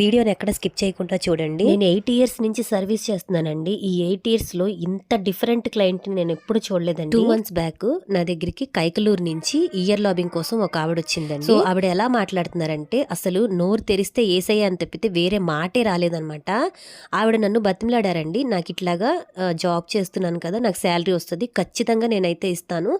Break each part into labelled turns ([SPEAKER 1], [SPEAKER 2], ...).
[SPEAKER 1] వీడియోని ఎక్కడ స్కిప్ చేయకుండా చూడండి. నేను ఎయిట్ ఇయర్స్ నుంచి సర్వీస్ చేస్తున్నానండి. ఈ ఎయిట్ ఇయర్స్లో ఇంత డిఫరెంట్ క్లయింట్ నేను ఎప్పుడు చూడలేదండి. టూ మంత్స్ బ్యాక్ నా దగ్గరికి కైకలూరు నుంచి ఇయర్ లాబింగ్ కోసం ఒక ఆవిడ వచ్చిందండి. సో ఆవిడ ఎలా మాట్లాడుతున్నారంటే అసలు నోరు తెరిస్తే ఏసయ్య అని తప్పితే వేరే మాటే రాలేదనమాట ఆవిడ నన్ను బతిమలాడారండి. నాకు ఇట్లాగా జాబ్ చేస్తున్నాను కదా నాకు శాలరీ వస్తుంది ఖచ్చితంగా నేనైతే ఇస్తాను.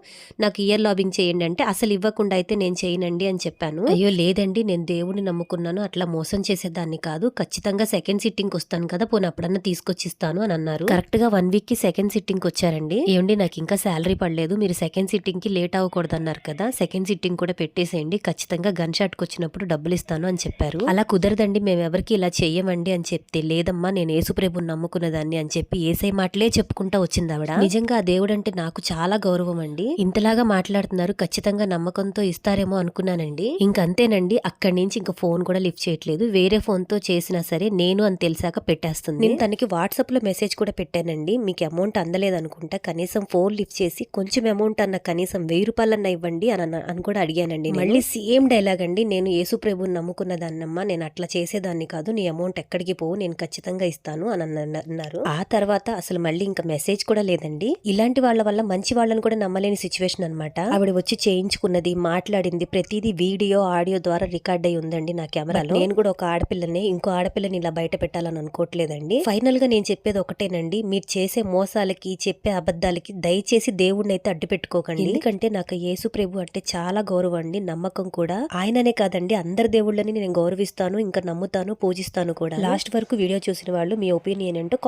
[SPEAKER 1] నాకు ఇయర్ లాబింగ్ చేయండి అంటే అసలు ఇవ్వకుండా అయితే నేను చేయనండి అని చెప్పాను. అయ్యో లేదండి. నేను దేవుడిని నమ్ముకున్నాను. అట్లా మోసం చేసేదాన్ని కాదు ఖచ్చితంగా సెకండ్ సిట్టింగ్ వస్తాను కదా పోనీ అప్పుడన్నా తీసుకొచ్చి ఇస్తాను అని అన్నారు. కరెక్ట్గా వన్ వీక్కి సెకండ్ సిట్టింగ్ వచ్చారండి. ఏమండి నాకు ఇంకా శాలరీ పడలేదు మీరు సెకండ్ సిట్టింగ్కి లేట్ అవ్వకూడదు అన్నారు కదా సెకండ్ సిట్టింగ్ కూడా పెట్టేసేయండి ఖచ్చితంగా గన్ షాట్కి వచ్చినప్పుడు డబ్బులు ఇస్తాను అని చెప్పారు. అలా కుదరదండి మేము ఎవరికి ఇలా చెయ్యమండి అని చెప్తే లేదమ్మా నేను యేసుప్రభుని నమ్ముకున్న దాన్ని అని చెప్పి ఏసై మాటలే చెప్పుకుంటా వచ్చింది ఆవిడ. నిజంగా ఆ దేవుడు అంటే నాకు చాలా గౌరవం అండి ఇంతలాగా మాట్లాడుతున్నారు ఖచ్చితంగా నమ్మకంతో ఇస్తారేమో అనుకున్నానండి. ఇంకంతేనండి అక్కడి నుంచి ఇంకా ఫోన్ కూడా లిఫ్ట్ చేయట్లేదు వేరే ఫోన్ తో చేసినా సరే నేను అని తెలిసాక పెట్టేస్తుంది. నేను తనకి వాట్సాప్లో మెసేజ్ కూడా పెట్టానండి. మీకు అమౌంట్ అందలేదు అనుకుంటా కనీసం ఫోన్ లిఫ్ట్ చేసి కొంచెం అమౌంట్ అన్న కనీసం వెయ్యి రూపాయలన్నా ఇవ్వండి అని అని కూడా అడిగానండి. మళ్ళీ సేమ్ డైలాగ్ అండి. నేను యేసు ప్రభుని నమ్ముకున్న దాన్నమ్మా నేను అట్లా చేసేదాన్ని కాదు. నీ అమౌంట్ ఎక్కడికి పోవు నేను ఖచ్చితంగా ఇస్తాను అని అన్న- అన్నారు. ఆ తర్వాత అసలు మళ్ళీ ఇంకా మెసేజ్ కూడా లేదండి. ఇలాంటి వాళ్ళ వల్ల మంచి వాళ్ళని కూడా నమ్మలేని సిచ్యువేషన్ అన్నమాట. ఆవిడ వచ్చి చేయించుకున్నది మాట్లాడింది ప్రతిదీ వీడియో ఆడియో ద్వారా రికార్డ్ అయి ఉందండి నా కెమెరాలో. నేను కూడా ఒక ఆడపిల్లని ఇంకో ఆడపిల్లని ఇలా బయట పెట్టాలని అనుకోవట్లేదండి. ఫైనల్గా నేను చెప్పేది ఒకటేనండి. మీరు చేసే మోసాలకి చెప్పే అబద్ధాలకి దయచేసి దేవుడిని అయితే అడ్డు పెట్టుకోకండి. ఎందుకంటే నాకు యేసు ప్రభు అంటే చాలా గౌరవం అండి నమ్మకం కూడా. ఆయననే కాదండి అందరి దేవుళ్ళని నేను గౌరవిస్తాను ఇంకా నమ్ముతాను పూజిస్తాను కూడా. లాస్ట్ వరకు వీడియో చూసిన వాళ్ళు మీ ఒపీనియన్ ఏంటో